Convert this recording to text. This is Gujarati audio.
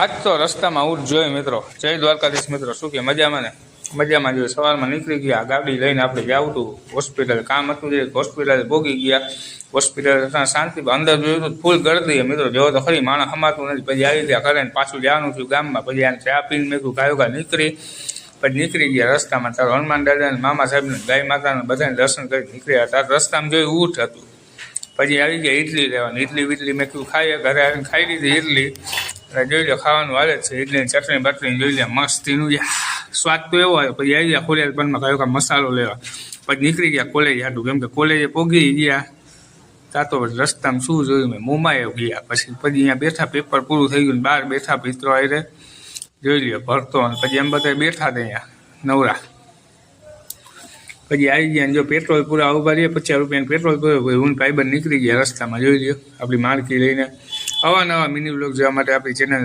આજ તો રસ્તામાં ઉઠ જ મિત્રો. જય દ્વારકાધીશ મિત્રો. શું કે મજામાં ને? મજામાં જોઈએ. સવારમાં નીકળી ગયા. ગાડી લઈને આપણે જાવું હતું હોસ્પિટલ કામ હતું જે હોસ્પિટલ ભોગી ગયા. હોસ્પિટલ શાંતિ અંદર જોયું તો ફૂલ ગળતી મિત્રો. જો તો ખરી માણસ હમાતું નથી. પછી આવી ગયા કરે ને પાછું જવાનું થયું ગામમાં. પછી આને ચા પીને મેં કાયો કા નીકળી. પછી નીકળી ગયા રસ્તામાં. તાર હનુમાન દાદા ને મામા સાહેબને ગાય માતાને બધાને દર્શન કરી નીકળ્યા. તાર રસ્તામાં જોયું ઊઠ હતું. પછી આવી ગયા ઇડલી લેવાની. ઇડલી વિડલી મેં કીધું, ખાઈએ. ઘરે આવીને ખાઈ લીધી ઇડલી જોઈ લે, ખાવાનું હાલે છે. એટલે ચટણી બટણી જોઈ લે મસ્તીનું જે સ્વાદ તો એવો હોય, પછી આવી ગયા ખોલેલ પનમાં કયો કે મસાલો લેવા. પછી નીકળી ગયા કોલેજ આટલું કેમ કે કોલેજે પોગી ગયા. તા તો રસ્તામાં શું જોયું મેં? મુંબઈ ગયા. પછી પછી અહીંયા બેઠા પેપર પૂરું થઈ ગયું બહાર બેઠા પિત્રો આવીને જોઈ લ્યો ભરતો પછી એમ બધા બેઠા હતા અહીંયા, નવરા. પછી આવી ગયા જો પેટ્રોલ પૂરા ઊભા રહીએ પચાસ રૂપિયાનું પેટ્રોલ પૂરું હું ભાઈબંધ નીકળી ગયા રસ્તામાં. જોઈ લ્યો આપણી માળકી લઈને અવા નવા મિની બ્લોગ જોવા માટે આપણી ચેનલ